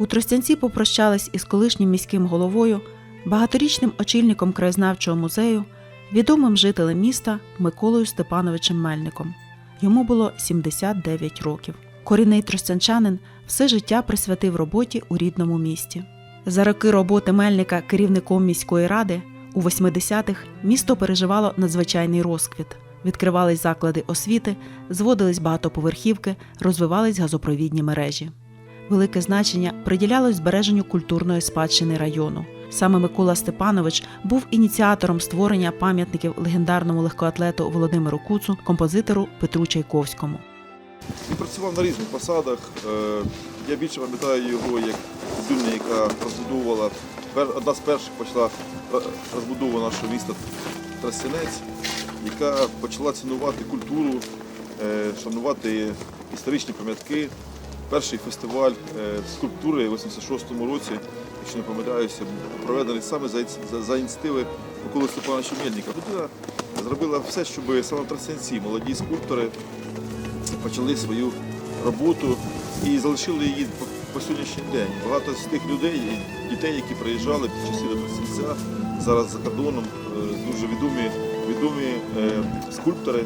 У Тростянці попрощались із колишнім міським головою, багаторічним очільником краєзнавчого музею, відомим жителем міста Миколою Степановичем Мельником. Йому було 79 років. Корінний тростянчанин все життя присвятив роботі у рідному місті. За роки роботи Мельника керівником міської ради у 80-х місто переживало надзвичайний розквіт. Відкривались заклади освіти, зводились багатоповерхівки, розвивались газопровідні мережі. Велике значення приділялось збереженню культурної спадщини району. Саме Микола Степанович був ініціатором створення пам'ятників легендарному легкоатлету Володимиру Куцу, композитору Петру Чайковському. Він працював на різних посадах. Е, Я більше пам'ятаю його як людину, яка розбудовувала одна з перших почала розбудову нашого міста Тростянець, яка почала цінувати культуру, е, шанувати історичні пам'ятки. Перший фестиваль е, скульптури в 86-му році, якщо не помиляюся, проведений саме за, за, за ініціативи Миколи Степановича Мельника. Людина зробила все, щоб саме в молоді скульптори почали свою роботу і залишили її по, по сьогоднішній день. Багато з тих людей, дітей, які приїжджали під часів Тростянця, зараз за кордоном, е, дуже відомі, відомі е, скульптори.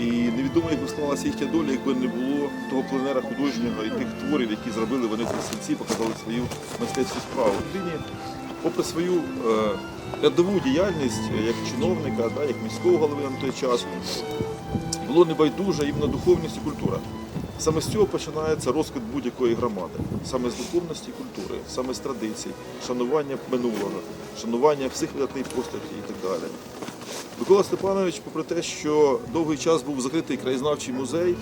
І невідомо, як би склалася їхня доля, якби не було того пленера художнього і тих творів, які зробили вони в Тростянці, показали свою мистецьку справу. Людині, попри свою е, рядову діяльність е, як чиновника, як міського голови на той час, було небайдуже іменно духовність і культура. Саме з цього починається розквіт будь-якої громади, саме з духовності культури, саме з традицій, шанування минулого, шанування всіх видатних постатей і так далі. Микола Степанович, попри те, що довгий час був закритий краєзнавчий музей,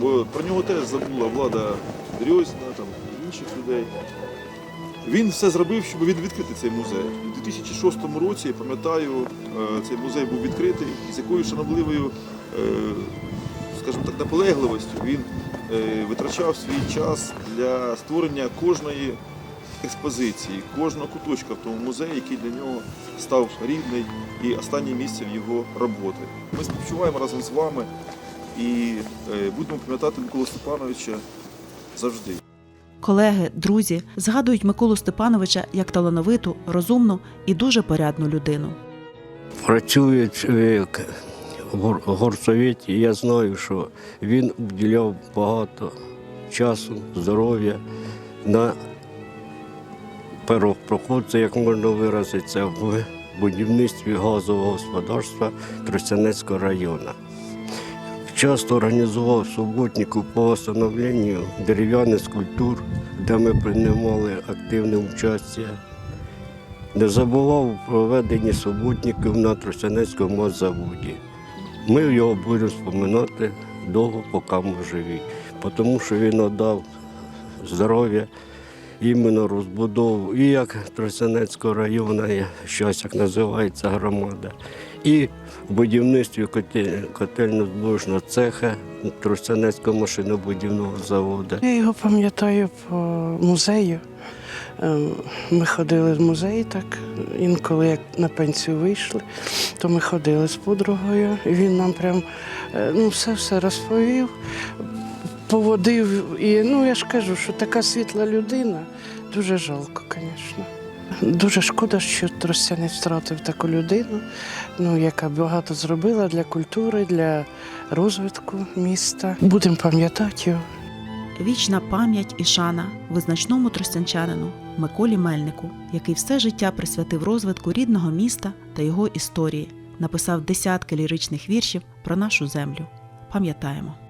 бо про нього теж забула влада Дрьозіна, там і інших людей. Він все зробив, щоб він відкрити цей музей. У 2006 році, я пам'ятаю, е, цей музей був відкритий, з якою шанобливою, е, скажімо так, наполегливостю він е, витрачав свій час для створення кожної експозиції, кожного куточка в тому музеї, який для нього став рідний і останнє місце в його роботи. Ми співчуваємо разом з вами і е, будемо пам'ятати Миколу Степановича завжди. Колеги, друзі згадують Миколу Степановича як талановиту, розумну і дуже порядну людину. Працює чоловік в гор- горсовєті, я знаю, що він вділяв багато часу, здоров'я на перопроходці, як можна виразитися, в будівництві газового господарства Тростянецького району. Часто організував суботнику по встановленню дерев'яних скульптур, де ми приймали активне участь. Не забував про ведення суботників на Тростянецькому моззаводі. Ми його будемо споминати довго, поки ми живі, тому що він надав здоров'я, іменно розбудову і як Тростянецького району, щось як називається громада, і в будівництві котель- котельно-зборочного цеха Тростянецького машинобудівного заводу. Я його пам'ятаю по музею. Ем, Ми ходили в музей так. Інколи як на пенсію вийшли, то ми ходили з подругою. І він нам прям е, ну, все все розповів, поводив. І ну я ж кажу, що така світла людина, дуже жалко, звісно. Дуже шкода, що Тростянець втратив таку людину, ну, яка багато зробила для культури, для розвитку міста. Будемо пам'ятати його. Вічна пам'ять і шана визначному тростянчанину Миколі Мельнику, який все життя присвятив розвитку рідного міста та його історії, написав десятки ліричних віршів про нашу землю. Пам'ятаємо.